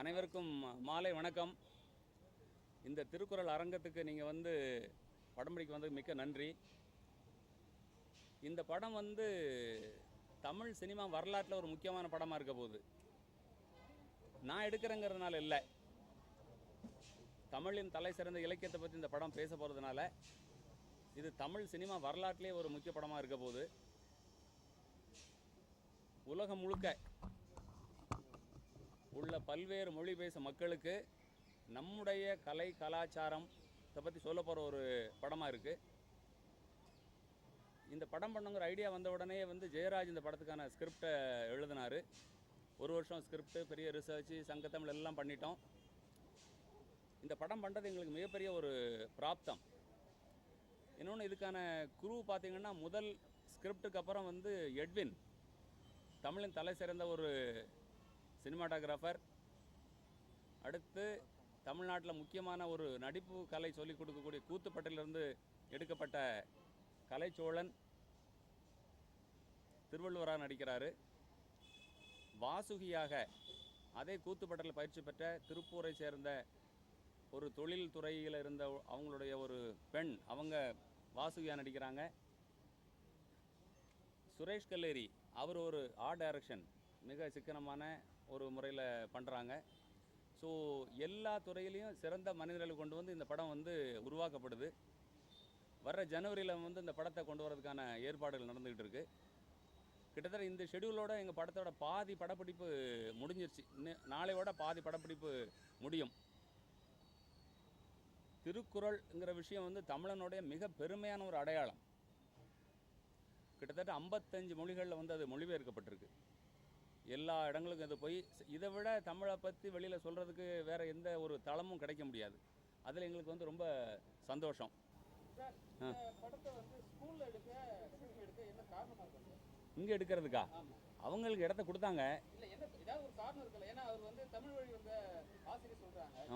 அனைவருக்கும் மாலை வணக்கம். இந்த திருக்குறள் அரங்கத்துக்கு நீங்கள் வந்து படம் பிடிக்க வந்ததுக்கு மிக்க நன்றி. இந்த படம் வந்து தமிழ் சினிமா வரலாற்றில் ஒரு முக்கியமான படமாக இருக்க போகுது. நான் எடுக்கிறேங்கிறதுனால இல்லை. தமிழின் தலை சிறந்த இலக்கியத்தை பற்றி இந்த படம் பேச போகிறதுனால இது தமிழ் சினிமா வரலாற்றிலே ஒரு முக்கிய படமாக இருக்க போகுது. உலகம் முழுக்க உள்ள பல்வேறு மொழி பேசும் மக்களுக்கு நம்முடைய கலை கலாச்சாரம் இதை பற்றி சொல்ல போகிற ஒரு படமாக இருக்குது இந்த படம் பண்ணுங்கிற ஐடியா வந்த உடனே வந்து ஜெயராஜ் இந்த படத்துக்கான ஸ்கிரிப்டை எழுதினார். ஒரு வருஷம் ஸ்கிரிப்டு பெரிய ரிசர்ச் சங்கத்தமிழ் எல்லாம் பண்ணிட்டோம். இந்த படம் பண்ணுறது எங்களுக்கு மிகப்பெரிய ஒரு பிராப்தம். இன்னொன்று இதுக்கான குரு பார்த்திங்கன்னா முதல் ஸ்கிரிப்டுக்கு அப்புறம் வந்து எட்வின் தமிழின் தலை சிறந்த ஒரு சினிமாட்டோகிராஃபர். அடுத்து தமிழ்நாட்டில் முக்கியமான ஒரு நடிப்பு கலை சொல்லிக் கொடுக்கக்கூடிய கூத்துப்பட்டிலிருந்து எடுக்கப்பட்ட கலைச்சோழன் திருவள்ளுவராக நடிக்கிறார். வாசுகியாக அதே கூத்துப்பட்டில் பயிற்சி பெற்ற திருப்பூரை சேர்ந்த ஒரு தொழில் துறையில் இருந்த அவங்களுடைய ஒரு பெண் அவங்க வாசுகியாக நடிக்கிறாங்க. சுரேஷ் கல்லேரி அவர் ஒரு ஆர்ட் டைரக்ஷன் மிக சிக்கனமான ஒரு முறையில் பண்ணுறாங்க ஸோ எல்லா துறையிலையும் சிறந்த மனிதர்களை கொண்டு வந்து இந்த படம் வந்து உருவாக்கப்படுது. வர்ற ஜனவரியில் வந்து இந்த படத்தை கொண்டு வரதுக்கான ஏற்பாடுகள் நடந்துக்கிட்டு இருக்குது கிட்டத்தட்ட இந்த ஷெடியூலோட எங்கள் படத்தோட பாதி படப்பிடிப்பு முடிஞ்சிருச்சு. இன்னும் நாளையோட பாதி படப்பிடிப்பு முடியும். திருக்குறள்ங்கிற விஷயம் வந்து தமிழனுடைய மிக பெருமையான ஒரு அடையாளம். கிட்டத்தட்ட ஐம்பத்தஞ்சு மொழிகளில் வந்து அது மொழிபெயர்க்கப்பட்டிருக்கு. எல்லா இடங்களுக்கும் அது போய் இதை விட தமிழை பற்றி வெளியில் சொல்கிறதுக்கு வேறு எந்த ஒரு தளமும் கிடைக்க முடியாது. அதில் எங்களுக்கு வந்து ரொம்ப சந்தோஷம்? இங்கே எடுக்கிறதுக்கா? அவங்களுக்கு இடத்த கொடுத்தாங்க.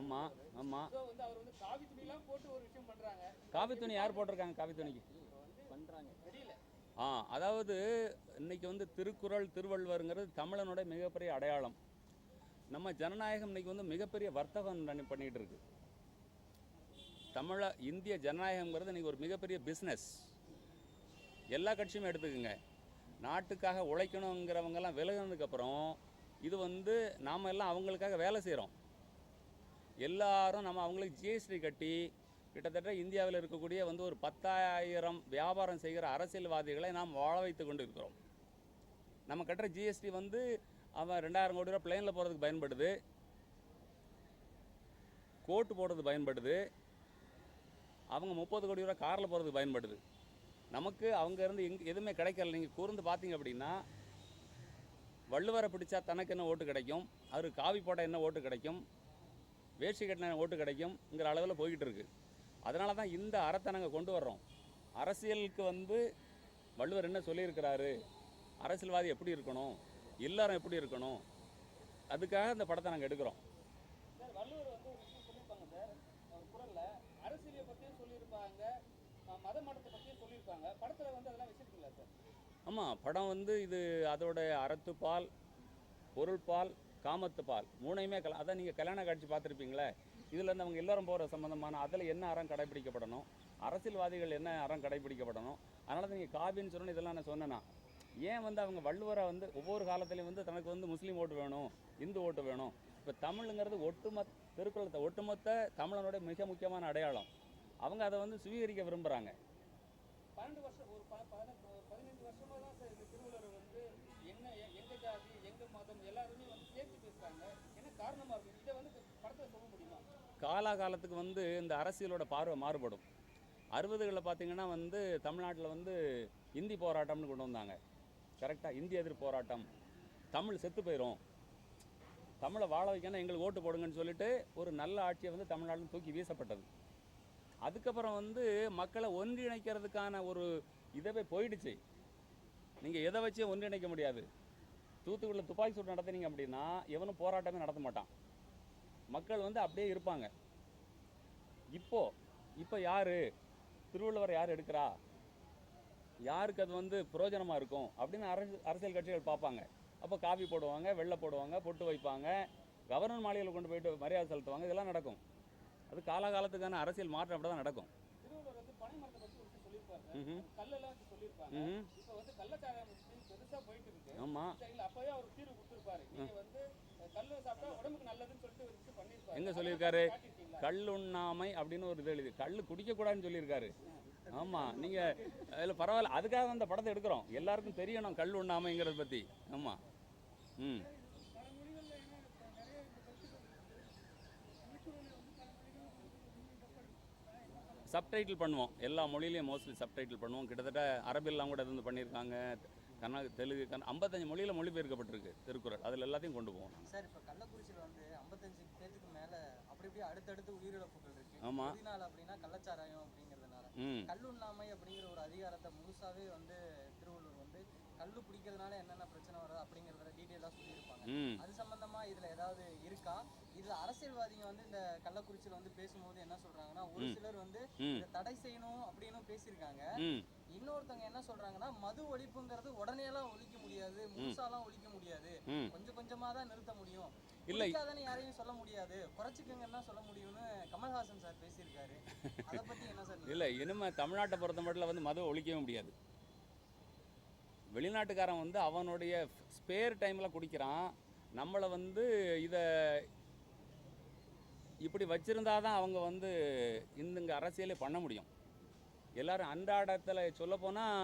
ஆமாம் ஆமாம் ஸோ வந்து அவர் வந்து காவி துணி யார் போட்டிருக்காங்க? காவி துணிக்கு. ஆ அதாவது இன்னைக்கு வந்து திருக்குறள் திருவள்ளுவருங்கிறது தமிழனோட மிகப்பெரிய அடையாளம். நம்ம ஜனநாயகம் இன்னைக்கு வந்து மிகப்பெரிய வர்த்தகம் பண்ணிகிட்டு இருக்கு தமிழ இந்திய ஜனநாயகம்ங்கிறது இன்றைக்கி ஒரு மிகப்பெரிய பிஸ்னஸ் எல்லா கட்சியுமே எடுத்துக்கோங்க. நாட்டுக்காக உழைக்கணுங்கிறவங்கெல்லாம் விலகினதுக்கப்புறம் இது வந்து நாம் எல்லாம் அவங்களுக்காக வேலை செய்கிறோம் எல்லாரும் நம்ம அவங்களுக்கு ஜிஎஸ்டி கட்டி கிட்டத்தட்ட இந்தியாவில் இருக்கக்கூடிய வந்து ஒரு பத்தாயிரம் வியாபாரம் செய்கிற அரசியல்வாதிகளை நாம் வாழ வைத்து கொண்டு இருக்கிறோம் நம்ம கட்டுற ஜிஎஸ்டி வந்து அவன் ரெண்டாயிரம் கோடி ரூபா பிளேனில் போகிறதுக்கு பயன்படுது. கோட்டு போடுறது பயன்படுது. அவங்க முப்பது கோடி ரூபா காரில் போகிறதுக்கு பயன்படுது. நமக்கு அவங்கேருந்து எங் எதுவுமே கிடைக்கல. நீங்கள் கூர்ந்து பார்த்தீங்க அப்படின்னா வள்ளுவரை பிடிச்சா தனக்கு என்ன ஓட்டு கிடைக்கும்? அவர் காவி போட்டால் என்ன ஓட்டு கிடைக்கும்? வேஷ்டி கட்டின ஓட்டு கிடைக்கும்ங்கிற அளவில் போய்கிட்டு இருக்குது அதனால தான் இந்த அறத்தை நாங்கள் கொண்டு வர்றோம். அரசியலுக்கு வந்து வள்ளுவர் என்ன சொல்லியிருக்கிறாரு? அரசியல்வாதி எப்படி இருக்கணும்? இல்லறம் எப்படி இருக்கணும்? அதுக்காக இந்த படத்தை நாங்கள் எடுக்கிறோம். சார் வள்ளுவர் வந்து ஒரு விஷயம் சொல்லியிருப்பாங்க சார். அவர் குரல்ல அரசியலை பத்தியும் சொல்லியிருப்பாங்க. மத சொல்லியிருப்பாங்க. படத்துல வந்து அதெல்லாம் வச்சிருக்கீங்களா சார்? ஆமாம் படம் வந்து இது அதோட அறத்துப்பால் பொருள்பால் காமத்துப்பால் மூணையுமே கல அதான் நீங்கள் கல்யாண காட்சி பார்த்துருப்பீங்களே இதில் இருந்து அவங்க எல்லாரும் போகிற சம்மந்தமான அதில் என்ன அறம் கடைபிடிக்கப்படணும்? அரசியல்வாதிகள் என்ன அறம் கடைபிடிக்கப்படணும்? அதனால் தான் நீங்கள் காபின்னு சொன்னோன்னு இதெல்லாம் நான் சொன்னேன்னா ஏன் வந்து அவங்க வள்ளுவரை வந்து ஒவ்வொரு காலத்துலையும் வந்து தனக்கு வந்து முஸ்லீம் ஓட்டு வேணும் இந்து ஓட்டு வேணும்? இப்போ தமிழுங்கிறது ஒட்டுமொத்த திருக்குறளத்தை ஒட்டுமொத்த தமிழனுடைய மிக முக்கியமான அடையாளம். அவங்க அதை வந்து சுவீகரிக்க விரும்புகிறாங்க பன்னெண்டு வருஷம் ஒரு பதினெட்டு பதினஞ்சு வருஷமா தான் சார் இந்த திருவள்ளுவர் வந்து என்ன எங்க ஜாதி எங்க மதம் எல்லாருமே வந்து சேர்த்து பேசுறாங்க. என்ன காரணமா இருக்கு? இதை வந்து படத்தை காலாகாலத்துக்கு வந்து இந்த அரசியலோட பார்வை மாறுபடும். அறுபதுகளில் பார்த்தீங்கன்னா வந்து தமிழ்நாட்டில் வந்து இந்தி போராட்டம்னு கொண்டு வந்தாங்க. கரெக்டாக இந்தி எதிர் போராட்டம். தமிழ் செத்து போயிடும் தமிழை வாழ வைக்கணும் எங்களுக்கு ஓட்டு போடுங்கன்னு சொல்லிட்டு ஒரு நல்ல ஆட்சியை வந்து தமிழ்நாட்டில் தூக்கி வீசப்பட்டது. அதுக்கப்புறம் வந்து மக்களை ஒன்றிணைக்கிறதுக்கான ஒரு இதவே போயிடுச்சு. நீங்கள் எதை வச்சு ஒன்றிணைக்க முடியாது? தூத்துக்குடியில் துப்பாக்கி சூடு நடத்தினீங்க அப்படின்னா எவனும் போராட்டமே நடத்த மாட்டான். மக்கள் வந்து அப்படியே இருப்பாங்க. இப்போ இப்போ யார்? திருவள்ளுவர் யார் எடுக்கிறா? யாருக்கு அது வந்து பிரயோஜனமாக இருக்கும்? அப்படின்னு அரசு அரசியல் கட்சிகள் பார்ப்பாங்க. அப்போ காவி போடுவாங்க வெள்ளை போடுவாங்க பொட்டு வைப்பாங்க கவர்னர் மாளிகையில் கொண்டு போயிட்டு மரியாதை செலுத்துவாங்க இதெல்லாம் நடக்கும். அது காலகாலத்துக்கான அரசியல் மாற்றம் அப்படி தான் நடக்கும் திருவள்ளுவர் வந்து பனை மரத்தை பத்தி ஒரு விஷயம் சொல்லியிருப்பாரு ம்ஹும். கல்லெல்லாம் சொல்லியிருப்பாங்க. ம் இப்போ வந்து கள்ளச்சாராயம் விஷயம் பெருசா போயிட்டு இருக்கு ஆமாம் சரிங்களா அப்பவே அவர் தீர்வு கொடுத்துருப்பாரு. நீங்க வந்து அஹ், கல்லு சாப்பிட்டா உடம்புக்கு நல்லதுன்னு சொல்லிட்டு ஒரு விஷயம் பண்ணியிருப்பாரு. எங்க அதை சொல்லியிருக்காரு? கல் உண்ணாமை அப்படின்னு ஒரு இது எழுதி கல் குடிக்கக்கூடாதுன்னு சொல்லியிருக்காரு. ஆமாம் நீங்கள் அதில் பரவாயில்ல. அதுக்காக அந்த படத்தை எடுக்கிறோம். எல்லாருக்கும் தெரியணும் கல் உண்ணாமைங்கிறத பற்றி ஆமாம் ம். சப்டைட்டில் பண்ணுவோம். எல்லா மொழியிலையும் மோஸ்ட்லி சப்டைட்டில் பண்ணுவோம். கிட்டத்தட்ட அரபில்லாம் கூட இருந்து பண்ணியிருக்காங்க. கர்நா தெலுங்கு கன் ஐம்பத்தஞ்சு மொழியில் மொழிபெயர்க்கப்பட்டிருக்கு திருக்குறள். அதில் எல்லாத்தையும் கொண்டு போவோம் சார் இப்போ கள்ளக்குறிச்சியில் வந்து ஐம்பத்தஞ்சு பேத்துக்கு மேலே அப்படி இப்படி அடுத்தடுத்து உயிரிழப்புகள் இருக்கு. ஆமா. எதனால அப்படின்னா கள்ளச்சாராயம் அப்படிங்கிறதுனால. கல்லுண்ணாமை அப்படிங்கிற ஒரு அதிகாரத்தை முழுசாவே வந்து கல்லு பிடிக்கிறதுனால என்னென்ன பிரச்சனை வருது அப்படிங்கிறத டீட்டெயிலாக சொல்லியிருப்பாங்க. அது சம்பந்தமா இதுல ஏதாவது இருக்கா? இதுல அரசியல்வாதிங்க வந்து இந்த கள்ளக்குறிச்சியில வந்து பேசும்போது என்ன சொல்றாங்கன்னா ஒரு. சிலர் வந்து தடை செய்யணும் அப்படின்னு பேசியிருக்காங்க. இன்னொருத்தவங்க என்ன சொல்றாங்கன்னா மது ஒழிப்புங்கிறது உடனேலாம் ஒழிக்க முடியாது முழுசாலாம் ஒழிக்க முடியாது. கொஞ்சம் கொஞ்சமா தான் நிறுத்த முடியும். இல்லை. யாரையும் சொல்ல முடியாது. குறைச்சிக்கங்கன்னா சொல்ல முடியும்னு கமல்ஹாசன் சார் பேசியிருக்காரு. அதை பத்தி என்ன சார் இல்லை இனிமே தமிழ்நாட்டை பொறுத்த மட்டும் வந்து மது ஒழிக்கவே முடியாது. வெளிநாட்டுக்காரன் வந்து அவனுடைய ஸ்பேர் டைமில் குடிக்கிறான். நம்மளை வந்து இதை இப்படி வச்சுருந்தா தான் அவங்க வந்து இந்துங்க அரசியலே பண்ண முடியும். எல்லோரும் அன்றாடத்தில் சொல்லப்போனால்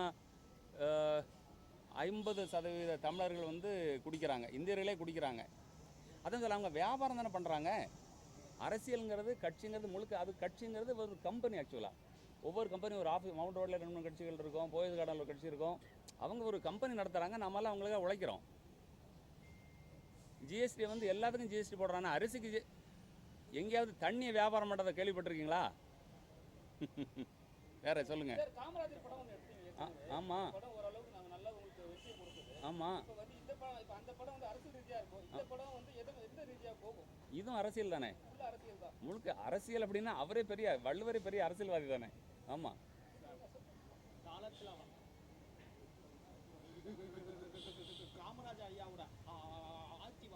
ஐம்பது சதவீத தமிழர்கள் வந்து குடிக்கிறாங்க. இந்தியர்களே குடிக்கிறாங்க. அதான் சொல்ல அவங்க வியாபாரம் தானே பண்ணுறாங்க அரசியலுங்கிறது கட்சிங்கிறது முழுக்க அது கட்சிங்கிறது ஒரு கம்பெனி ஆக்சுவலாக ஒவ்வொரு கம்பெனி ஒரு ஆஃபீஸ் மவுண்ட் ரோட்டில் ரெண்டு மூணு கட்சிகள் இருக்கும் போயஸ் கார்டனில் ஒரு கட்சி இருக்கும். அவங்க ஒரு கம்பெனி நடத்துகிறாங்க நம்மளாம் அவங்களுக்காக உழைக்கிறோம். ஜிஎஸ்டி வந்து எல்லாத்துக்கும் ஜிஎஸ்டி போடுறாங்க. அரிசிக்கு ஜி- எங்கேயாவது தண்ணியை வியாபாரம் பண்ணுறதை கேள்விப்பட்டிருக்கீங்களா? வேற சொல்லுங்க. ஆமாம் ஆமாம் இதுவும் அரசியல் தானே? உள்ள அரசியல் தான். முழுக்க அரசியல் அப்படின்னா அவரே பெரிய வள்ளுவரே பெரிய அரசியல்வாதி தானே? ஆமாம் காமராஜர் ஐயாவோட ஆட்சி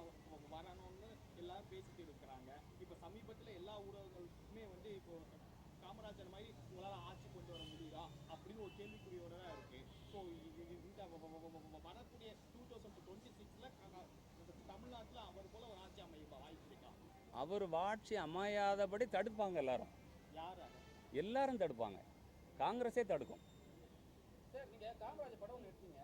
வரணும்னு எல்லாரும் பேசிட்டு இருக்கிறாங்க. இப்போ சமீபத்தில் எல்லா ஊடகங்களுமே வந்து இப்போ காமராஜர் மாதிரி உங்களால் ஆட்சி கொண்டு வர முடியுதா? அப்படின்னு ஒரு கேள்விக்குறியோட தான் இருக்கு. ஸோ இந்த வரக்கூடிய டூ தௌசண்ட் டுவெண்ட்டி சிக்ஸில் தமிழ்நாட்டில் அவர் போல ஒரு ஆட்சி அமைய வாய்ப்பு இருக்கா? அவர் ஆட்சி அமையாதபடி தடுப்பாங்க எல்லாரும். யார்? எல்லாரும் தடுப்பாங்க. காங்கிரஸே தடுக்கும். சார் நீங்க காமராஜர் படம் ஒன்று எடுத்தீங்க.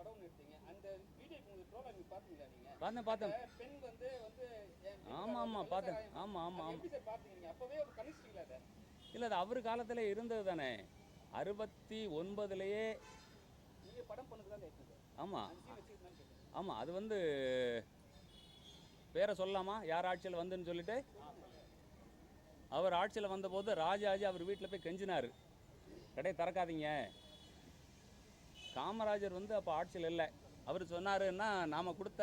படம் ஒன்று எடுத்தீங்க. அந்த வீடியோ உங்களுக்கு ட்ரோல நீங்க பாத்தீங்களா நீங்க? பார்த்தேன் பார்த்தேன் அந்த பெண் வந்து வந்து என் ஆமாம் ஆமாம் பார்த்தேன் ஆமாம் ஆமாம் ஆமாம் எப்படி சார் பாத்தீங்க நீங்க? அப்பவே ஒரு கணிச்சிட்டீங்களா அதை. இல்லை அது அவர் காலத்தில் இருந்தது தானே. அறுபத்தி ஒன்பதுலேயே நீங்க படம் பண்ணுறது ஆமாம் ஆமாம் அது வந்து பேரை சொல்லலாமா? யார் ஆட்சியில் வந்துன்னு சொல்லிட்டு? அவர் ஆட்சியில் வந்தபோது ராஜாஜி அவர் வீட்டில் போய் கெஞ்சினார். கடையை திறக்காதீங்க. காமராஜர் வந்து அப்போ ஆட்சியில் இல்லை. அவர் சொன்னாருன்னா நாம் கொடுத்த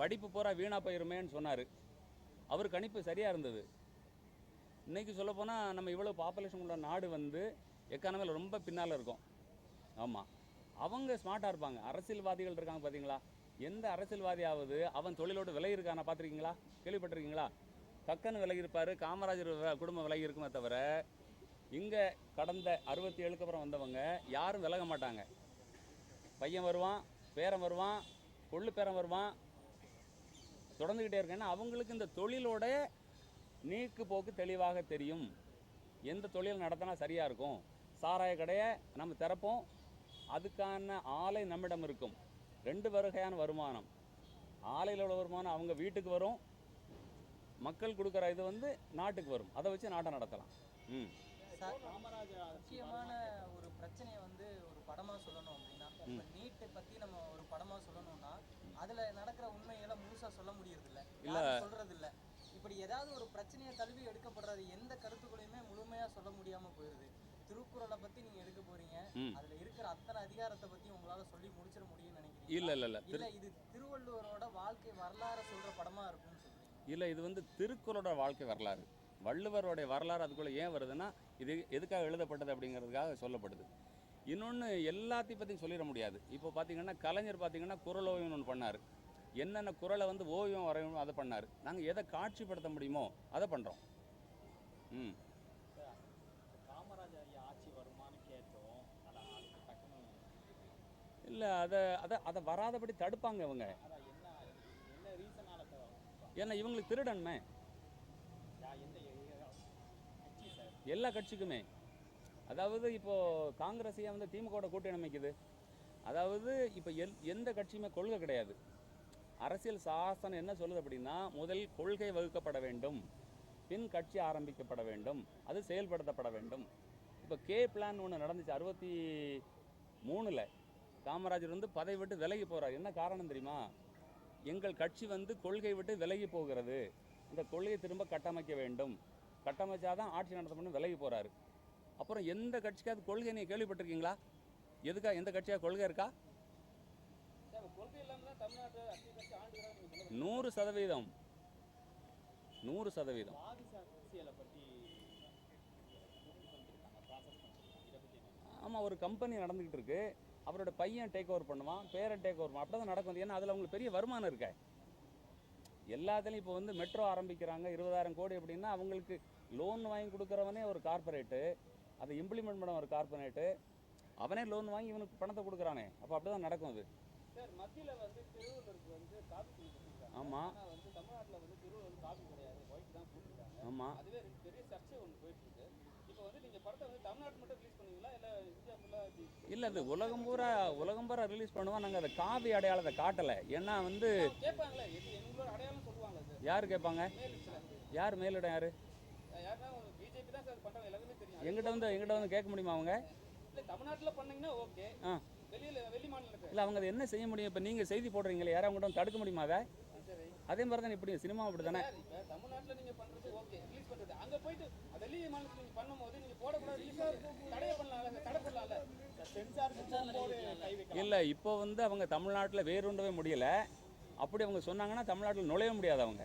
படிப்பு பூரா வீணாக போயிருமேன்னு சொன்னார். அவர் கணிப்பு சரியாக இருந்தது. இன்றைக்கி சொல்லப்போனால் நம்ம இவ்வளோ பாப்புலேஷன் உள்ள நாடு வந்து எக்கானமியில் ரொம்ப பின்னால் இருக்கும். ஆமாம் அவங்க ஸ்மார்ட்டாக இருப்பாங்க. அரசியல்வாதிகள் இருக்காங்க பார்த்தீங்களா எந்த அரசியல்வாதியாவது அவன் தொழிலோடு விலை இருக்கான பார்த்துருக்கீங்களா? கேள்விப்பட்டிருக்கீங்களா? டக்குன்னு விலகி இருப்பார். காமராஜர் குடும்பம் விலகி இருக்குமே தவிர இங்கே கடந்த அறுபத்தி ஏழுக்கு அப்புறம் வந்தவங்க யாரும் விலக மாட்டாங்க. பையன் வருவான் பேரன் வருவான் கொள்ளு பேரன் வருவான். தொடர்ந்துக்கிட்டே இருக்கேன்னா அவங்களுக்கு இந்த தொழிலோட நீக்கு போக்கு தெளிவாக தெரியும். எந்த தொழில் நடத்தினா சரியாக இருக்கும்? சாராய கடையை நம்ம திறப்போம். அதுக்கான ஆலை நம்மிடம் இருக்கும். ரெண்டு வகையான வருமானம். ஆலையில் உள்ள வருமானம் அவங்க வீட்டுக்கு வரும். மக்கள் கொடுக்குற இது வந்து நாட்டுக்கு வரும். அதை வச்சு நாட்டை நடத்தலாம். ம். சார் காமராஜர் முக்கியமான பிரச்சனையை வந்து ஒரு படமா சொல்லணும் அப்படின்னா இப்ப நீட்டை பத்தி நம்ம ஒரு படமா சொல்லணும்னா அதுல நடக்கிற உண்மைகளை முழுசா சொல்ல முடியறது இல்ல. யாரும் சொல்றது இல்ல இப்படி ஏதாவது ஒரு பிரச்சனையை தழுவி எடுக்கப்படுறது எந்த கருத்துக்களையுமே முழுமையா சொல்ல முடியாம போயிருது. திருக்குறளை பத்தி நீங்க எடுக்க போறீங்க. அதுல இருக்கிற அத்தனை அதிகாரத்தை பத்தி உங்களால சொல்லி முடிச்சிட முடியும்னு நினைக்கிறீங்க இல்லை இல்லை இல்லை. இல்ல இது திருவள்ளுவரோட வாழ்க்கை வரலாறு சொல்ற படமா இருக்கும்னு சொல்றீங்க. இல்லை இது வந்து திருக்குறளோட வாழ்க்கை வரலாறு. வள்ளுவருடைய வரலாறு அதுக்குள்ளே ஏன் வருதுன்னா இது எதுக்காக எழுதப்பட்டது அப்படிங்கிறதுக்காக சொல்லப்படுது. இன்னொன்று எல்லாத்தையும் பற்றியும் சொல்லிட முடியாது. இப்போ பார்த்தீங்கன்னா கலைஞர் பார்த்தீங்கன்னா குரலோவியம் ஒன்று பண்ணார். என்னென்ன குரலை வந்து ஓவியம் வரையணும் அதை பண்ணார். நாங்கள் எதை காட்சிப்படுத்த முடியுமோ அதை பண்ணுறோம் ம். காமராஜர் ஆட்சி வருமான்னு கேட்டோம். இல்லை அதை அதை அதை வராதபடி தடுப்பாங்க இவங்க. ஏன்னா இவங்களுக்கு திருடன்மே எந்த கட்சி சார் எல்லா கட்சிக்குமே. அதாவது இப்போது காங்கிரஸையே வந்து திமுகவோட கூட்டணி அமைக்குது. அதாவது இப்போ எல் எந்த கட்சியுமே கொள்கை கிடையாது. அரசியல் சாசனம் என்ன சொல்லுது அப்படின்னா முதல் கொள்கை வகுக்கப்பட வேண்டும். பின் கட்சி ஆரம்பிக்கப்பட வேண்டும். அது செயல்படுத்தப்பட வேண்டும். இப்போ கே பிளான் ஒன்று நடந்துச்சு. அறுபத்தி மூணில் காமராஜர் வந்து பதவி விட்டு விலகி போகிறார் என்ன காரணம் தெரியுமா? எங்கள் கட்சி வந்து கொள்கை விட்டு விலகி போகிறது. இந்த கொள்கையை திரும்ப கட்டமைக்க வேண்டும். கட்டமைச்சாதான் ஆட்சி நடத்தணும்னு விலகி போகிறாரு அப்புறம் எந்த கட்சிக்காவது கொள்கை நீங்கள் கேள்விப்பட்டிருக்கீங்களா? எதுக்கா எந்த கட்சியாக கொள்கை இருக்கா? நூறு சதவீதம். நூறு சதவீதம். ஆமாம் ஒரு கம்பெனி நடந்துக்கிட்டு இருக்கு. அவரோட பையன் டேக் ஓவர் பண்ணுவான் பேரை டேக் ஓவர் அப்படி தான் நடக்கும். ஏன்னா அதில் அவங்களுக்கு பெரிய வருமானம் இருக்கே. எல்லாத்துலேயும் இப்போ வந்து மெட்ரோ ஆரம்பிக்கிறாங்க. இருபதாயிரம் கோடி அப்படின்னா அவங்களுக்கு லோன் வாங்கி கொடுக்குறவனே ஒரு கார்ப்பரேட்டு அதை இம்ப்ளிமெண்ட் பண்ண ஒரு கார்ப்பரேட்டு அவனே லோன் வாங்கி இவனுக்கு பணத்தை கொடுக்குறானே. அப்போ அப்படி தான் நடக்கும் அது. சார் மத்தியில் வந்து திருவள்ளூருக்கு வந்து காப்பி தூள் கொடுத்துருக்காங்க. ஆமாம் ஆனால் வந்து தமிழ்நாட்டில் வந்து திருவள்ளூர் வந்து காப்பி கிடையாது. ஒயிட் தான் கொடுத்துருக்காங்க ஆமாம் அதுவே ரெண்டு பெரிய சர்ச்சை ஒன்று போயிட்டு இருக்கு இப்போ வந்து நீங்கள் படத்தை வந்து தமிழ்நாட்டு மட்டும் ரிலீஸ் பண்ணுவீங்களா? இல்லை இந்தியா ஃபுல்லாக இல்லை அது உலகம் பூரா உலகம் பூரா ரிலீஸ் பண்ணுவோம். நாங்கள் அதை காவி அடையாளத்தை காட்டலை. ஏன்னா வந்து கேட்பாங்களே. இது எங்களோட அடையாளம் யார் கேட்பாங்க? யார் மேலிடம் யார்? எங்கிட்ட வந்து எங்கிட்ட வந்து கேட்க முடியுமா அவங்க? தமிழ்நாட்டில் பண்ணீங்கன்னா ஓகே ஆ. இல்லை அவங்க அதை என்ன செய்ய முடியும்? இப்போ நீங்கள் செய்தி போடுறீங்களே யாரும் அவங்கள்ட்ட தடுக்க முடியுமா அதை? அதே மாதிரி தானே இப்படி சினிமா அப்படி தானே இப்போ தமிழ்நாட்டில் நீங்கள் பண்ணுறது ஓகே ரிலீஸ் பண்ணுறது அங்கே போயிட்டு மாநிலத்தில் நீங்கள் பண்ணும்போது நீங்கள் போடக்கூடாது தடையை பண்ணலாம்ல தடை பண்ணலாம்ல சென்சார் இல்லை இப்போ வந்து அவங்க தமிழ்நாட்டில் வேறுண்டவே முடியல. அப்படி அவங்க சொன்னாங்கன்னா தமிழ்நாட்டில் நுழைய முடியாது அவங்க.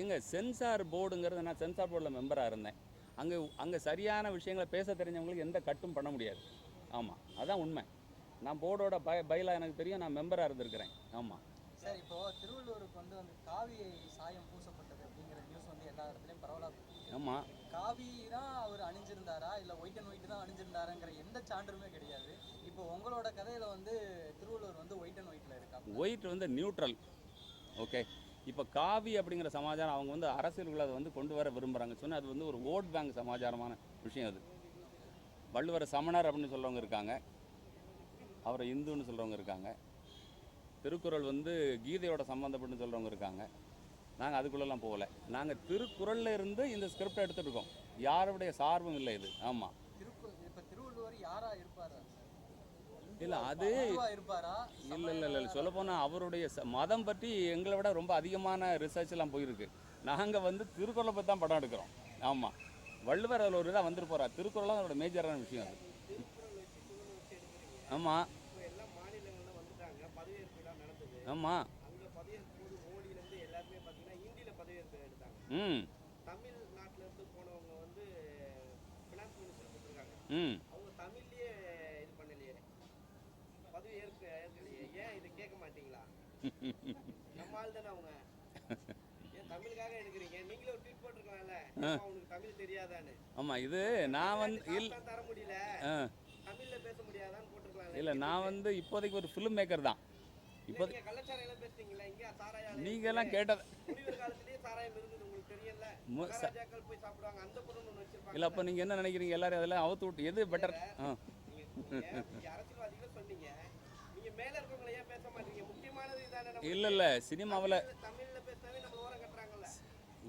எங்க சென்சார் போர்டுங்கிறது நான் சென்சார் போர்டில் மெம்பராக இருந்தேன். அங்கே அங்கே சரியான விஷயங்களை பேச தெரிஞ்சவங்களுக்கு எந்த கட்டும் பண்ண முடியாது. ஆமாம் அதான் உண்மை. நான் போர்டோட பய பயிலாக எனக்கு தெரியும் நான் மெம்பராக இருந்திருக்கிறேன். ஆமாம் சார் இப்போ திருவள்ளூருக்கு வந்து வந்து காவி சாயம் பூசப்பட்டது அப்படிங்கிற நியூஸ் வந்து எல்லா இடத்துலையும் பரவலாக ஆமாம் காவி தான் அவர் அணிஞ்சிருந்தாரா? இல்லை ஒயிட் அண்ட் ஒயிட் தான் அணிஞ்சிருந்தாராங்கிற எந்த சான்றுமே கிடையாது. இப்போ உங்களோட கதையில வந்து திருவள்ளூர் வந்து ஒயிட் அண்ட் ஒயிட்ல இருக்கா ஒயிட் வந்து நியூட்ரல் ஓகே இப்போ காவி அப்படிங்கிற சமாச்சாரம் அவங்க வந்து அரசியலுக்குள்ள அதை வந்து கொண்டு வர விரும்புகிறாங்க சொன்னால் அது வந்து ஒரு ஓட் பேங்க் சமாச்சாரமான விஷயம் அது. வள்ளுவர் சமணர் அப்படின்னு சொல்கிறவங்க இருக்காங்க. அவரை இந்துன்னு சொல்கிறவங்க இருக்காங்க. திருக்குறள் வந்து கீதையோட சம்மந்தப்பட்டு சொல்கிறவங்க இருக்காங்க. நாங்கள் அதுக்குள்ளெல்லாம் போகல. நாங்கள் திருக்குறளில் இருந்து இந்த ஸ்கிரிப்டை எடுத்துட்டு இருக்கோம். யாருடைய சார்பும் இல்லை இது. ஆமாம் இப்போ திருவள்ளுவர் யாரா இருப்பாரா? இல்லை அது இல்லை இல்லை இல்லை சொல்லப்போனால் அவருடைய ச- மதம் பற்றி எங்களை விட ரொம்ப அதிகமான ரிசர்ச் எல்லாம் போயிருக்கு. நாங்கள் வந்து திருக்குறளை பற்றி தான் படம் எடுக்கிறோம். ஆமாம் வள்ளுவர் அதில் ஒரு இதாக வந்துட்டு போகிறார் திருக்குறள் அதோட மேஜரான விஷயம் அது. ஆமாம் ஆமாம் ம். தமிழ்நாட்டுல இருந்து போனவங்க வந்து பினான்ஸ் மினிஸ்டர் கொடுத்துருக்காங்க. ம் அவங்க தமிழ்லயே இது பண்ணலையே பதவி ஏற்க ஏற்கலையே ஏன் இதை கேட்க மாட்டீங்களா நம்ம ஆள் தானே அவங்க? ஏன் தமிழுக்காக எடுக்கிறீங்க? நீங்களே ஒரு ட்வீட் போட்டிருக்கலாம்ல. அவனுக்கு தமிழ் தெரியாதான்னு. ஆமாம் இது நான் வந்து தர முடியல. தமிழ்ல பேச முடியாதான்னு இல்லை நான் வந்து இப்போதைக்கு ஒரு ஃபிலிம் மேக்கர் தான். இப்போ நீங்க கள்ளச்சாராயம் எல்லாம் பேசுறீங்களா இங்க சாராயம் நீங்கள்லாம் கேட்டது. முனிவர் காலத்திலேயே சாராயம் இருந்தது உங்களுக்கு தெரியல மு- ச- மகாராஜாக்கள் போய் சாப்பிடுவாங்க அந்த பொருள் ஒன்று வச்சிருப்பாங்க இல்லை அப்போ நீங்கள் என்ன நினைக்கிறீங்க? எல்லாரும் அதெல்லாம் அவுத்து விட்டு எது பெட்டர் நீங்க நீங்க நீங்க அரசியல்வாதிகள் சொன்னீங்க. நீங்க மேல இருக்கவங்கள ஏன் பேச மாட்டீங்க? முக்கியமானது இதானே நம்ம இல்லை இல்லை சினிமாவில்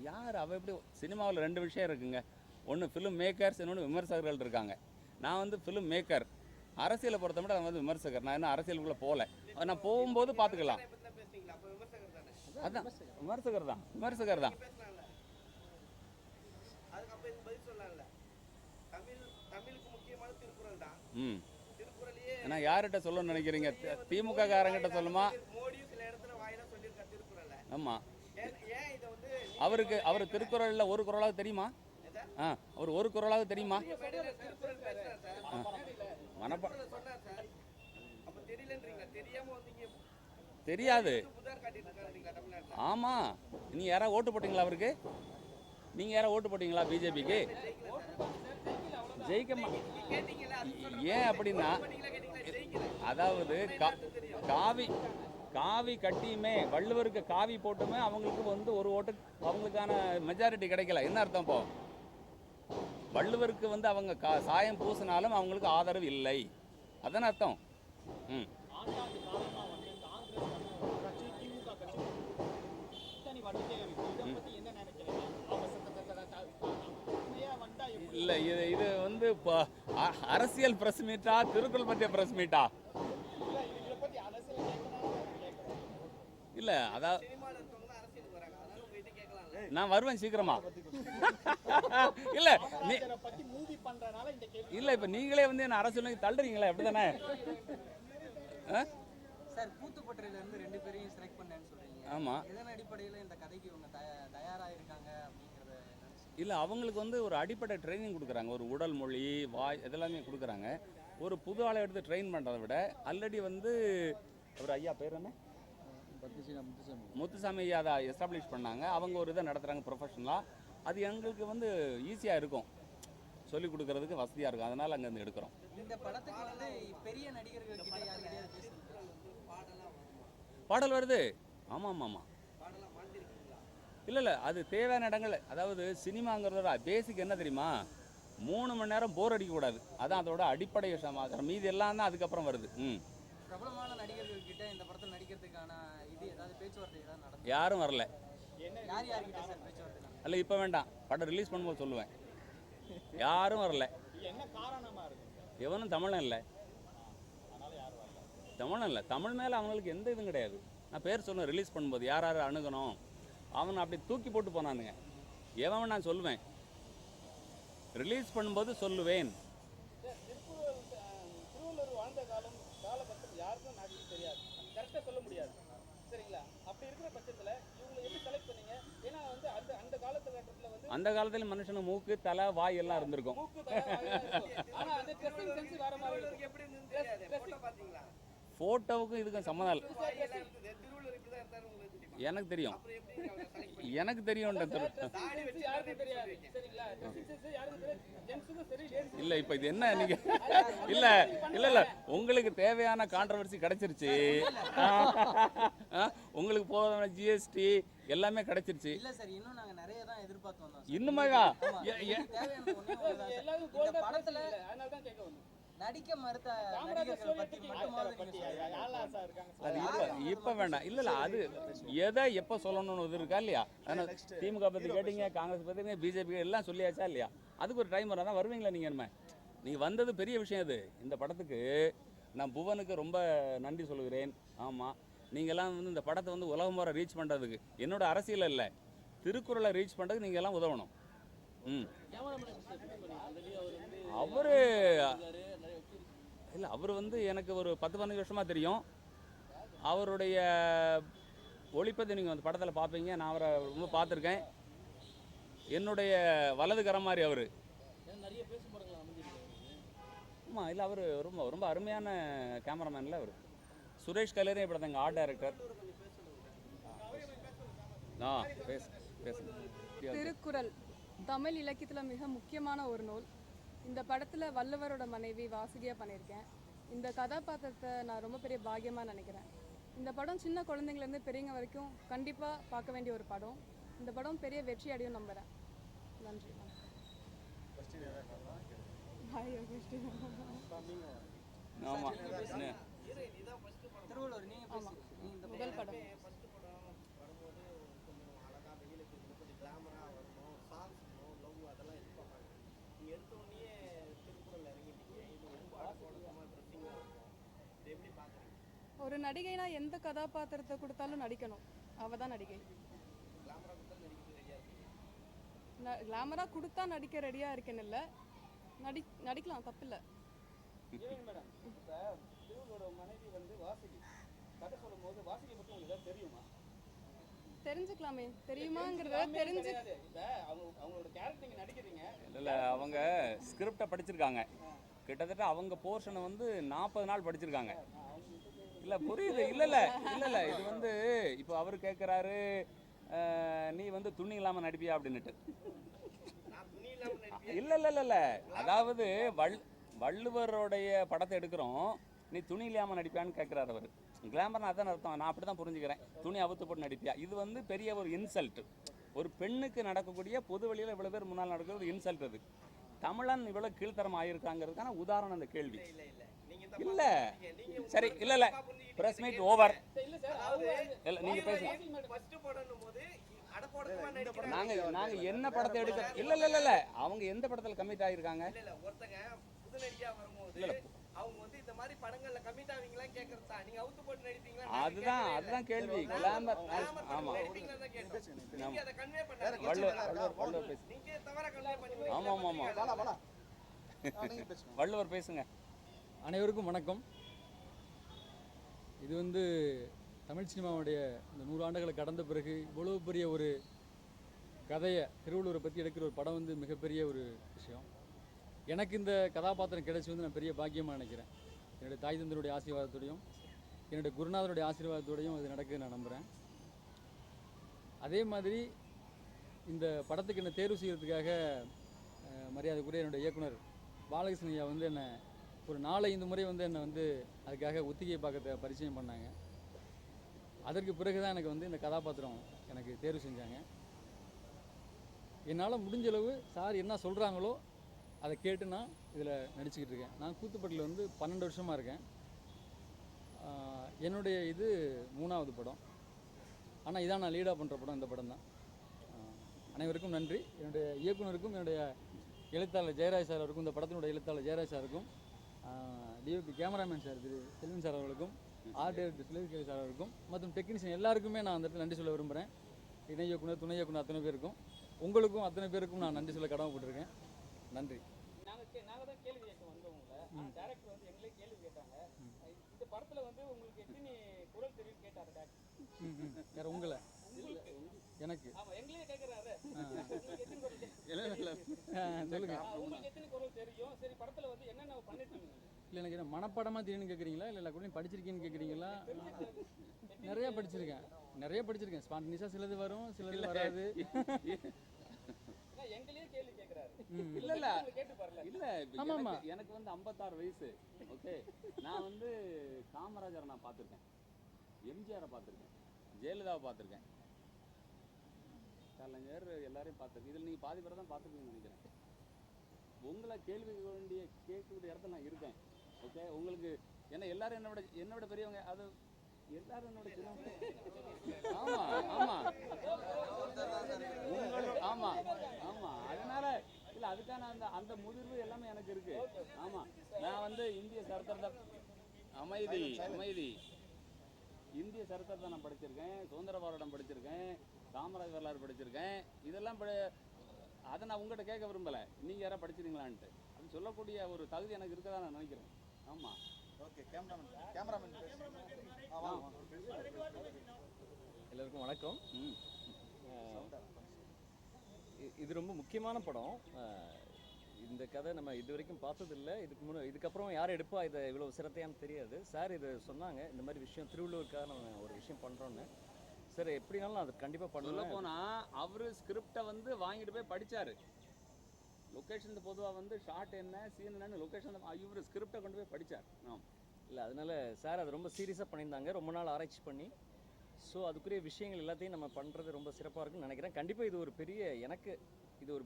யார் அவ எப்படி சினிமாவில் ரெண்டு விஷயம் இருக்குங்க. ஒன்று ஃபிலிம் மேக்கர்ஸ் இன்னொன்று விமர்சகர்கள் இருக்காங்க. நான் வந்து ஃபிலிம் மேக்கர் அரசியலை பொறுத்த மட்டும் நான் வந்து விமர்சகர். நான் இன்னும் அரசியலுக்குள்ளே போகல. நான் போகும்போது பார்த்துக்கலாம். அதான் விமர்சகர் தான். விமர்சகர் தான். ம். ஏன்னா யார்கிட்ட சொல்லணும்னு நினைக்கிறீங்க? திமுக காரங்கிட்ட சொல்லுமா ஆமாம் அவருக்கு அவர் திருக்குறளில் ஒரு குரலாக தெரியுமா? ஆ அவர் ஒரு குரலாக தெரியுமா? மனப்பா தெரியாது. ஆமாம் நீங்கள் யாராவது ஓட்டு போட்டிங்களா அவருக்கு? நீங்கள் யாராவது ஓட்டு போட்டிங்களா பிஜேபிக்கு ஜெயிக்க ஏன் அப்படின்னா அதாவது காவி காவி கட்டியுமே வள்ளுவருக்கு காவி போட்டுமே அவங்களுக்கு வந்து ஒரு ஓட்டு அவங்களுக்கான மெஜாரிட்டி கிடைக்கல. என்ன அர்த்தம் இப்போ? வள்ளுவருக்கு வந்து அவங்க கா சாயம் பூசினாலும் அவங்களுக்கு ஆதரவு இல்லை. அதான அர்த்தம்? ம். இல்லை இது இது அரசியல் பிரஸ் மீட்டா திருக்குறள் பற்றிய பிரஸ் மீட்டா? இல்ல அதாவது நான் வருவேன் சீக்கிரமா. இல்லை இல்லை இப்போ நீங்களே வந்து என்ன அரசியல் தள்ளுறீங்களே அப்படி தானே சார் கூத்துப்பட்டியில இருந்து ரெண்டு பேரையும் செலக்ட் பண்ணேன்னு சொல்றீங்க. ஆமாம் இதன் அடிப்படையில் இந்த கதைக்கு இவங்க தயா- தயாரா இருக்காங்க அப்படிங்கறத நினைச்சு இல்லை அவங்களுக்கு வந்து ஒரு அடிப்படை ட்ரைனிங் கொடுக்குறாங்க. ஒரு உடல் மொழி வாய் இதெல்லாமே கொடுக்குறாங்க. ஒரு புது ஆளை எடுத்து ட்ரெயின் பண்ணுறதை விட ஆல்ரெடி வந்து அவர் ஐயா பேர் என்ன? முத்துசாமி. ஐயா அதை எஸ்டாப்ளிஷ் பண்ணாங்க. அவங்க ஒரு இதை நடத்துகிறாங்க ப்ரொஃபஷனலாக அது எங்களுக்கு வந்து ஈஸியாக இருக்கும். சொல்லிக் கொடுக்கறதுக்கு வசதியாக இருக்கும். அதனால் அங்கேருந்து எடுக்கிறோம். இந்த படத்துக்கு வந்து பெரிய நடிகர்கள் பாடல் வருது. ஆமாம் ஆமாம் ஆமாம். இல்லை இல்லை அது தேவையான இடங்கள் அதாவது சினிமாங்கிறதோட பேசிக் என்ன தெரியுமா? மூணு மணி நேரம் போர் அடிக்கக்கூடாது அதான் அதோட அடிப்படை விஷயம் மீதி எல்லாம் தான் அதுக்கப்புறம் வருது. ம். பிரபலமான நடிகர்கள் கிட்ட இந்த படத்தில் நடிக்கிறதுக்கான இது ஏதாவது பேச்சுவார்த்தை யாரும் வரல. யார் யார்கிட்ட சார் பேச்சுவார்த்தை நடந்தது? அல்ல இப்போ வேண்டாம். படம் ரிலீஸ் பண்ணும்போது சொல்லுவேன். யாரும் வரல. என்ன காரணமா இருக்கு? எவனும் தமிழன் இல்லை. தமிழன் இல்லை. தமிழ் மேலே அவங்களுக்கு எந்த இதுவும் கிடையாது. நான் பேர் சொன்னேன் ரிலீஸ் பண்ணும்போது. யார் யார் அணுகணும்? அவனை அப்படி தூக்கி போட்டு போனானுங்க. எவன் நான் சொல்லுவேன்? ரிலீஸ் பண்ணும்போது சொல்லுவேன். திருக்குறள் அஹ், திருவள்ளுவர் வாழ்ந்த காலம் காலகட்டம் யாருக்கும் நாட்டுக்கு தெரியாது கரெக்டாக சொல்ல முடியாது சரிங்களா அப்படி இருக்கிற பட்சத்தில் இவங்களை எப்படி செலக்ட் பண்ணீங்க ஏன்னா வந்து அந்த அந்த காலகட்டத்தில் வந்து அந்த காலத்தில் மனுஷனுக்கு மூக்கு தலை வாய் எல்லாம் இருந்திருக்கும். மூக்கு தலை, வாயெல்லாம் இருக்கும். ஆனா அந்த ட்ரெஸ்ஸிங் சென்ஸ் வேற மாதிரி இருக்கும் எப்படி இருந்துன்னு தெரியாது போட்டோ பாத்தீங்களா ஃபோட்டோவுக்கும் இதுக்கும் சம்மந்தம் இல்லை தெரியுமா எனக்கு தெரியும்? எனக்கு தெரியும்ன்ற தெரு தாடி வச்சு யாருக்கும் தெரியாது சரிங்களா ட்ரெஸ்ஸிங் சென்ஸ் யாருக்கும் தெரியாது ஜென்ஸுக்கும் சரி லேடிஸ் இல்லை இப்போ இது என்ன நீங்க இல்லை இல்லை இல்லை. உங்களுக்கு தேவையான கான்ட்ரவர்சி கிடைச்சிருச்சு. உங்களுக்கு போதான ஜிஎஸ்டி எல்லாமே கிடைச்சிருச்சு. இல்ல சார் இன்னும் நாங்க நிறைய தான் எதிர்பார்த்து வந்தோம் சார். இன்னுமேவா? படத்துல அதனால தான் கேட்க வந்தோம். நடிக்க மறுத்த பத்தி பத்தி? பத்தி நீங்க அது இப்போ இப்போ வேண்டாம். இல்லை இல்லை அது எதை எப்போ சொல்லணும்னு இது இருக்கா இல்லையா? ஆனால் திமுக பற்றி கேட்டீங்க காங்கிரஸ் பற்றி பிஜேபி எல்லாம் சொல்லியாச்சா இல்லையா? அதுக்கு ஒரு டைம் வரும் அதான் வருவீங்களா நீங்கள் என்ன நீங்கள் வந்தது பெரிய விஷயம் இது இந்த படத்துக்கு நான் புவனுக்கு ரொம்ப நன்றி சொல்லுகிறேன். ஆமாம் நீங்கள்லாம் வந்து இந்த படத்தை வந்து உலகம் வர ரீச் பண்ணுறதுக்கு என்னோட அரசியல் இல்லை திருக்குறளை ரீச் பண்ணுறதுக்கு நீங்கள் எல்லாம் உதவணும். ம். அவரு இல்லை அவர் வந்து எனக்கு ஒரு பத்து பதினஞ்சு வருஷமாக தெரியும். அவருடைய ஒளிப்பதை நீங்கள் அந்த படத்தில் பார்ப்பீங்க நான் அவரை ரொம்ப பார்த்துருக்கேன். என்னுடைய வலது மாதிரி அவர். ஆமாம் இல்லை அவர் ரொம்ப ரொம்ப அருமையான கேமராமேனில் அவர். சுரேஷ் கல்லூரி இப்போ எங்கள் ஆர்ட் டைரக்டர் ஆ பேசு பேசுங்க. திருக்குறள் தமிழ் இலக்கியத்தில் மிக முக்கியமான ஒரு நூல். இந்த படத்தில் வள்ளுவரோட மனைவி வாசுகியாக பண்ணியிருக்கேன். இந்த கதாபாத்திரத்தை நான் ரொம்ப பெரிய பாக்கியமாக நினைக்கிறேன். இந்த படம் சின்ன குழந்தைங்கலேருந்து பெரியவங்க வரைக்கும் கண்டிப்பாக பார்க்க வேண்டிய ஒரு படம். இந்த படம் பெரிய வெற்றி அடையும் நம்புகிறேன் நன்றி. ஆமாம் முதல் படம் வரும்போது கொஞ்சம் அழகா வெயிலுக்கு இதில் கொஞ்சம் கிளாமராக வரணும் சாங்ஸ் இருக்கணும் லவ் அதெல்லாம் எதிர்பார்ப்பாங்க நீங்கள் எடுத்த உடனே திருக்குறள் இறங்கிட்டீங்க இது ரொம்ப அழகோடமாக ட்ரெஸ்ஸிங்காக இருக்கும் இது எப்படி பார்க்குறீங்க ஒரு நடிகைனா எந்த கதாபாத்திரத்தை கொடுத்தாலும் நடிக்கணும். அவள் தான் நடிகை. ந கிளாமராக கொடுத்தா நடிக்க ரெடியாக இருக்கேன்னு இல்லை. நடி நடிக்கலாம் தப்பில்லை. மேடம் இப்போ திருவள்ளுவரோட மனைவி வந்து வாசுகி. கதை சொல்லும் போது வாசுகி பற்றி உங்களுக்கு ஏதாவது தெரியுமா? தெரிஞ்சுக்கலாமே. தெரியுமாங்கிறத தெரிஞ்சு அவங்களோட கேரக்டர் நடிக்கிறீங்க. இல்லை அவங்க ஸ்கிரிப்டை படிச்சிருக்காங்க. கிட்டத்தட்ட அவங்க போர்ஷனை வந்து நாற்பது நாள் படிச்சிருக்காங்க. இல்ல புரியுது. இல்ல இல்ல இல்ல இல்ல இது வந்து இப்போ அவர் கேட்குறாரு நீ வந்து துணி இல்லாம நடிப்பியா அப்படின்னுட்டு. இல்ல இல்ல இல்ல இல்ல அதாவது வள் வள்ளுவருடைய படத்தை எடுக்கிறோம். நீ துணி இல்லாம நடிப்பியான்னு கேட்குறாரு அவர். கிளாமர்னு அதான் அர்த்தம். நான் அப்படி தான் புரிஞ்சுக்கிறேன். துணி அவுத்து போட்டு நடிப்பியா? இது வந்து பெரிய ஒரு இன்சல்ட் ஒரு பெண்ணுக்கு நடக்கக்கூடிய பொது வழியில் இவ்வளோ பேர் முன்னால் நடக்கிறது இன்சல்ட் அது. தமிழன் இவ்வளோ கீழ்த்தரம் ஆயிருக்காங்கிறதுக்கான உதாரணம் இந்த கேள்வி. இல்ல. சரி இல்ல இல்ல. Press meet. ஓவர் இல்ல சார் அவங்க வந்து இல்ல நீங்க பேசுங்க. ஃபர்ஸ்ட் படம்னும் போது அடப்படக்கமா நடிக்கிறாங்க நாங்க நாங்க என்ன படத்தை எடுக்க இல்ல இல்ல இல்ல அவங்க எந்த படத்துல கமிட் ஆயிருக்காங்க இல்ல இல்ல. ஒருத்தங்க புது நடிகா வரும்போது இல்ல. அவங்க வந்து இந்த மாதிரி படங்கள்ல கமிட் ஆவீங்களான்னு கேக்குறது தான். நீங்க அவுத்து போட்டு நடிப்பீங்களா? அதுதான் அதுதான் கேள்வி. கிளாமர் ஆமா. நீங்க அதை கன்வே பண்ணாதீங்க. வள்ளுவர் வள்ளுவர் வள்ளுவர் பேசு. நீங்க தவறா கன்வே பண்ணி ஆமா ஆமா. ஆமா வள்ளுவர் பேசுங்க. அனைவருக்கும் வணக்கம். இது வந்து தமிழ் சினிமாவுடைய இந்த நூறு ஆண்டுகளை கடந்த பிறகு இவ்வளவு பெரிய ஒரு கதையை திருவள்ளுவரை பற்றி எடுக்கிற ஒரு படம் வந்து மிகப்பெரிய ஒரு விஷயம். எனக்கு இந்த கதாபாத்திரம் கிடைச்சி வந்து நான் பெரிய பாக்கியமாக நினைக்கிறேன். என்னுடைய தாய் தந்தருடைய ஆசீர்வாதத்தோடையும் என்னுடைய குருநாதருடைய ஆசீர்வாதத்தோடையும் அது நடக்குது நான் நம்புகிறேன் அதே மாதிரி இந்த படத்துக்கு என்னை தேர்வு செய்கிறதுக்காக அஹ், மரியாதைக்குரிய என்னுடைய இயக்குனர் பாலகிருஷ்ணன் ஐயா வந்து என்னை ஒரு நாலஞ்சு முறை வந்து என்னை வந்து அதுக்காக ஒத்திகை பார்க்கறத பரிச்சயம் பண்ணாங்க. அதற்கு பிறகு தான் எனக்கு வந்து இந்த கதாபாத்திரம் எனக்கு தேர்வு செஞ்சாங்க. என்னால் முடிஞ்ச அளவு சார் என்ன சொல்கிறாங்களோ அதை கேட்டு நான் இதில் நடிச்சுக்கிட்டு இருக்கேன். நான் கூத்துப்பட்டில் வந்து பன்னெண்டு வருஷமாக இருக்கேன். என்னுடைய இது மூணாவது படம். ஆனால் இதான் நான் லீடாக பண்ணுற படம் இந்த படம் தான் அனைவருக்கும் நன்றி. என்னுடைய இயக்குனருக்கும் என்னுடைய எழுத்தாளர் ஜெயராஜ் சார் அவருக்கும் இந்த படத்தினுடைய எழுத்தாளர் ஜெயராஜ் சாருக்கும் DOP cameraman sir Thiru Selvan sir அவர்களுக்கும் ஆர்ட் டைரக்டர் சுலேஷ் சார் அவருக்கும் மற்றும் டெக்னீஷியன் எல்லாருக்குமே நான் அந்த இடத்துல நன்றி சொல்ல விரும்புகிறேன் இணை இயக்குனர் துணை இயக்குனர் அத்தனை பேருக்கும். உங்களுக்கும் அத்தனை பேருக்கும் நான் நன்றி சொல்ல கடமைப்பட்டிருக்கேன் நன்றி. நாங்க கே- நாங்க தான் கேள்வி கேட்க வந்தவங்கள டேரக்டர் வந்து எங்களே கேள்வி கேட்டாங்க. இந்த படத்துல வந்து உங்களுக்கு எத்தனை குரல் தெரியும் கேட்டாரு டேரக்டர் ம் ம். வேறு உங்களை? எனக்கு. சொல்லுங்க? இல்லை எனக்கு என்ன மனப்பாடமாக தெரியும்னு கேட்குறீங்களா இல்லை கூட படிச்சிருக்கேன்னு கேட்குறீங்களா நிறைய படிச்சிருக்கேன். நிறைய படிச்சிருக்கேன். ஸ்பான்டனிஸாக சிலது வரும் சிலது வராது. இல்ல இல்ல. இல்ல ஆமா. எனக்கு- வந்து 56 வயசு. ஓகே. நான் வந்து காமராஜரை நான் பார்த்துருக்கேன். எம்ஜிஆரை பார்த்துருக்கேன். ஜெயலலிதாவை பார்த்துருக்கேன். கலைஞர் எல்லாரையும் பார்த்துருக்கேன். இதில் நீங்கள் பாதி பேரை தான் பார்த்துருக்கீங்கன்னு நினைக்கிறேன். உங்களை கேள்வி கேட்க வேண்டிய கேட்கக்கூடிய இடத்துல நான் இருக்கேன். ஓகே உங்களுக்கு ஏன்னா எல்லாரும் என்னோட என்னோட பெரியவங்க அது எல்லாரும் என்னோட ஆமா ஆமா. உங்களோட ஆமா ஆமா. அதனால இல்ல அதுக்கான அந்த அந்த முதிர்வு எல்லாமே எனக்கு இருக்கு. ஆமா. நான் வந்து இந்திய சரித்திரத்தை அமைதி அமைதி. இந்திய சரித்திரத்தை நான் படிச்சிருக்கேன். சுதந்திர போராட்டம் படிச்சிருக்கேன். காமராஜ் வரலாறு படிச்சிருக்கேன். இதெல்லாம் படி அதை நான் உங்கள்கிட்ட கேட்க விரும்பல. நீங்க யாரா படிச்சிருக்கீங்களான்ட்டு. அது சொல்லக்கூடிய ஒரு தகுதி எனக்கு இருக்கதா நான் நினைக்கிறேன். ஆமா. எல்லாருக்கும் வணக்கம். ம். இ- இது ரொம்ப முக்கியமான படம். இந்த கதை நம்ம இது வரைக்கும் பார்த்ததில்ல. இதுக்கு முன்ன இதுக்கப்புறம் யார் எடுப்பா இதை இவ்வளோ சிரத்தையான்னு தெரியாது. சார் இது சொன்னாங்க இந்த மாதிரி விஷயம் திருவள்ளுவருக்காக நம்ம ஒரு விஷயம் பண்ணுறோன்னு சார் எப்படினாலும் நான் அதை கண்டிப்பாக சொல்ல பண்ணுவேன். போனா அவரு ஸ்கிரிப்டை வந்து வாங்கிட்டு போய் படிச்சாரு. லொகேஷன் பொதுவா வந்து ஷார்ட் என்ன சீன் என்னன்னு லொகேஷன் இவர் ஸ்கிரிப்டை கொண்டு போய் படிச்சார். ஆமா. இல்லை அதனால சார் அதை ரொம்ப சீரியஸாக பண்ணியிருந்தாங்க. ரொம்ப நாள் ஆராய்ச்சி பண்ணி. ஸோ அதுக்குரிய விஷயங்கள் எல்லாத்தையும் நம்ம பண்ணுறது ரொம்ப சிறப்பாக இருக்கும்னு நினைக்கிறேன். கண்டிப்பாக இது ஒரு பெரிய எனக்கு இது ஒரு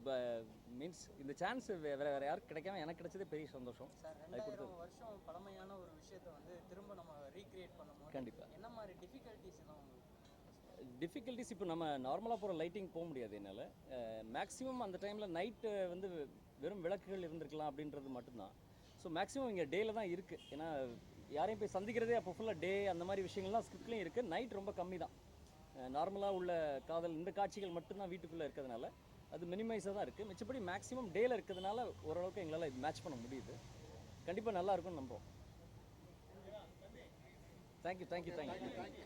மீன்ஸ் இந்த சான்ஸ் வேறு வேறு யாருக்கு கிடைக்காம எனக்கு கிடைச்சதே பெரிய சந்தோஷம். சார் ரெண்டாயிரம் வருஷம் பழமையான ஒரு விஷயத்தை வந்து திரும்ப நம்ம ரீக்ரியேட் பண்ணும்போது கண்டிப்பாக என்ன மாதிரி டிஃபிகல்ட்டிஸ் எல்லாம் டிஃபிகல்ட்டிஸ் இப்போ நம்ம நார்மலாக போகிற லைட்டிங் போக முடியாது என்னால். மேக்ஸிமம் அந்த டைமில் நைட்டு வந்து வெறும் விளக்குகள் இருந்திருக்கலாம் அப்படின்றது மட்டும்தான். ஸோ மேக்ஸிமம் இங்கே டேயில் தான் இருக்குது ஏன்னா யாரையும் போய் சந்திக்கிறதே அப்போ ஃபுல்லாக டே அந்த மாதிரி விஷயங்கள்லாம் ஸ்கிரிப்ட்லேயும் இருக்குது நைட் ரொம்ப கம்மி தான் நார்மலாக உள்ள காதல் இந்த காட்சிகள் மட்டும்தான் வீட்டுக்குள்ளே இருக்கிறதுனால அது மினிமைஸாக தான் இருக்குது மிச்சப்படி மேக்ஸிமம் டேயில் இருக்கிறதுனால ஓரளவுக்கு எங்களால் இது மேட்ச் பண்ண முடியுது. கண்டிப்பாக நல்லா இருக்கும்னு நம்புகிறோம் தேங்க்யூ தேங்க்யூ தேங்க்யூ